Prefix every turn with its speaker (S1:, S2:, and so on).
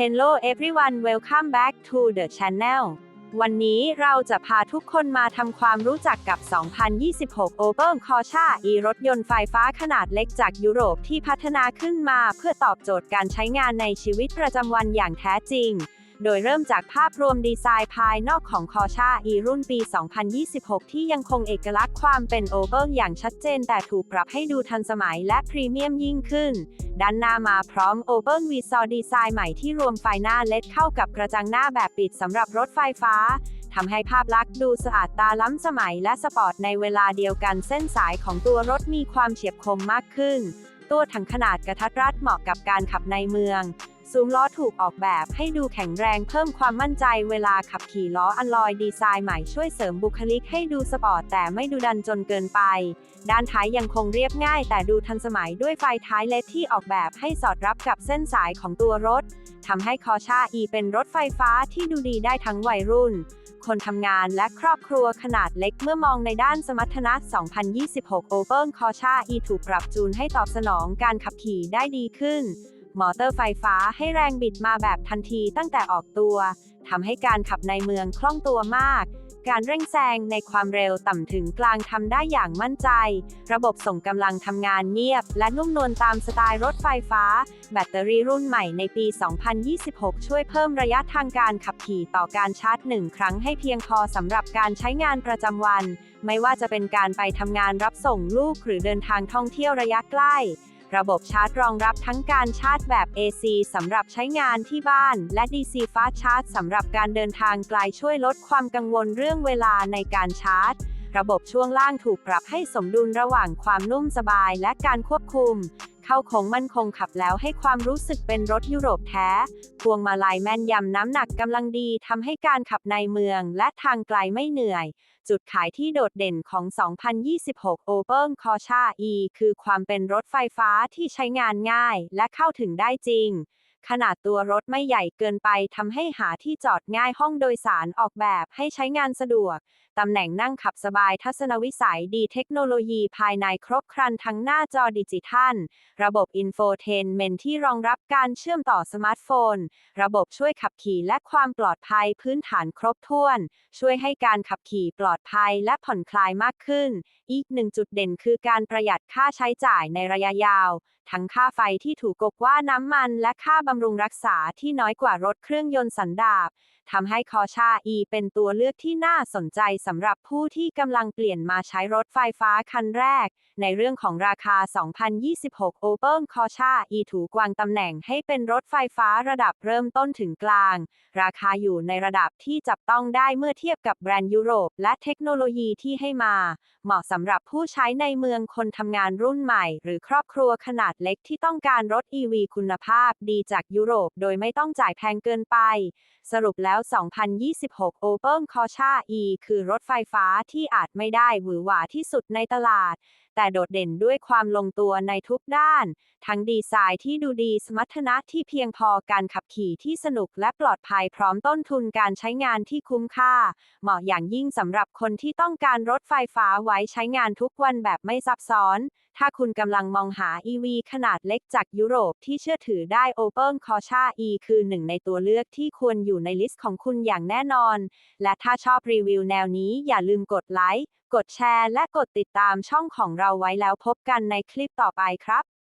S1: Hello everyone welcome back to the channel วันนี้เราจะพาทุกคนมาทำความรู้จักกับ 2026 Opel Corsa e รถยนต์ไฟฟ้าขนาดเล็กจากยุโรปที่พัฒนาขึ้นมาเพื่อตอบโจทย์การใช้งานในชีวิตประจำวันอย่างแท้จริง โดยเริ่มจากภาพรวมดีไซน์ภายนอกของ Corsa e รุ่นปี 2026 ที่ยังคงเอกลักษณ์ความเป็น Opel อย่างชัดเจน แต่ถูกปรับให้ดูทันสมัยและพรีเมียมยิ่งขึ้น ด้านหน้ามาพร้อม Opel v s o ดีไซน์ใหม่ที่รวมไฟหน้าเล็ดเข้ากับกระจังหน้าแบบปิดสำหรับรถไฟฟ้าทำให้ภาพลักษณ์ดูสะอาดตาล้ำสมัยและสปอร์ตในเวลาเดียวกันเส้นสายของตัวรถมีความเฉียบคมมากขึ้น ตัวถังขนาดกระทัดรัดเหมาะกับการขับในเมือง ซุ้มล้อถูกออกแบบให้ดูแข็งแรงเพิ่มความมั่นใจเวลาขับขี่ล้ออัลลอยดีไซน์ใหม่ช่วยเสริมบุคลิกให้ดูสปอร์ตแต่ไม่ดูดันจนเกินไป ด้านท้ายยังคงเรียบง่ายแต่ดูทันสมัยด้วยไฟท้ายเลดที่ออกแบบให้สอดรับกับเส้นสายของตัวรถทำให้คอชาอีเป็นรถไฟฟ้าที่ดูดีได้ทั้งวัยรุ่น คนทำงานและครอบครัวขนาดเล็กเมื่อมองในด้านสมรรถนะ 2026 Opel Corsa E ถูกปรับจูนให้ตอบสนองการขับขี่ได้ดีขึ้น มอเตอร์ไฟฟ้าให้แรงบิดมาแบบทันทีตั้งแต่ออกตัวทำให้การขับในเมืองคล่องตัวมาก การเร่งแซงในความเร็วต่ำถึงกลางทำได้อย่างมั่นใจ ระบบส่งกำลังทำงานเงียบ และนุ่มนวลตามสไตล์รถไฟฟ้า แบตเตอรี่รุ่นใหม่ในปี 2026 ช่วยเพิ่มระยะทางการขับขี่ต่อการชาร์จหนึ่งครั้งให้เพียงพอสำหรับการใช้งานประจำวัน ไม่ว่าจะเป็นการไปทำงานรับส่งลูกหรือเดินทางท่องเที่ยวระยะใกล้ ระบบชาร์จรองรับทั้งการชาร์จแบบ AC สำหรับใช้งานที่บ้าน และ DC ฟ้าชาร์จสำหรับการเดินทางไกลช่วยลดความกังวลเรื่องเวลาในการชาร์จ ระบบช่วงล่างถูกปรับให้สมดุลระหว่างความนุ่มสบายและการควบคุม เข้าคงมั่นคงขับแล้วให้ความรู้สึกเป็นรถยุโรปแท้ พวงมาลัยแม่นยำน้ำหนักกำลังดีทำให้การขับในเมืองและทางไกลไม่เหนื่อย จุดขายที่โดดเด่นของ 2026 Opel Corsa E คือความเป็นรถไฟฟ้าที่ใช้งานง่ายและเข้าถึงได้จริง ขนาดตัวรถไม่ใหญ่เกินไปทำให้หาที่จอดง่ายห้องโดยสารออกแบบให้ใช้งานสะดวก ตำแหน่งนั่งขับสบายทัศนวิสัยดีเทคโนโลยีภายในครบครันทั้งหน้าจอดิจิทัล ระบบอินโฟเทนเมนที่รองรับการเชื่อมต่อสมาร์ทโฟน ระบบช่วยขับขี่และความปลอดภัยพื้นฐานครบถ้วน ช่วยให้การขับขี่ปลอดภัยและผ่อนคลายมากขึ้น อีกหนึ่งจุดเด่นคือการประหยัดค่าใช้จ่ายในระยะยาว ทั้งค่าไฟที่ถูกกว่าน้ำมันและค่าบำำรุงรักษาที่น้อยกว่ารถเครื่องยนต์สันดาปทำให้คอชาอีเป็นตัวเลือกที่น่าสนใจสำหรับผู้ที่กำลังเปลี่ยนมาใช้รถไฟฟ้าคันแรก ในเรื่องของราคา 2026 Opel Corsa E ถูกวางตำแหน่งให้เป็นรถไฟฟ้าระดับเริ่มต้นถึงกลาง ราคาอยู่ในระดับที่จับต้องได้เมื่อเทียบกับแบรนด์ยุโรป และเทคโนโลยีที่ให้มา เหมาะสำหรับผู้ใช้ในเมืองคนทำงานรุ่นใหม่ หรือครอบครัวขนาดเล็กที่ต้องการรถ EV คุณภาพดีจากยุโรป โดยไม่ต้องจ่ายแพงเกินไป สรุปแล้ว2026 Opel Corsa E คือรถไฟฟ้าที่อาจไม่ได้หวือหวาที่สุดในตลาด แต่โดดเด่นด้วยความลงตัวในทุกด้าน ทั้งดีไซน์ที่ดูดีสมรรถนะที่เพียงพอการขับขี่ที่สนุกและปลอดภัยพร้อมต้นทุนการใช้งานที่คุ้มค่า เหมาะอย่างยิ่งสำหรับคนที่ต้องการรถไฟฟ้าไว้ใช้งานทุกวันแบบไม่ซับซ้อน ถ้าคุณกำลังมองหา EV ขนาดเล็กจากยุโรปที่เชื่อถือได้ Opel Corsa E คือหนึ่งในตัวเลือกที่ควรอยู่ในลิสต์ของคุณอย่างแน่นอน และถ้าชอบรีวิวแนวนี้อย่าลืมกดไลค์ กดแชร์ และกดติดตามช่องของเราเราไว้แล้วพบกันในคลิปต่อไปครับ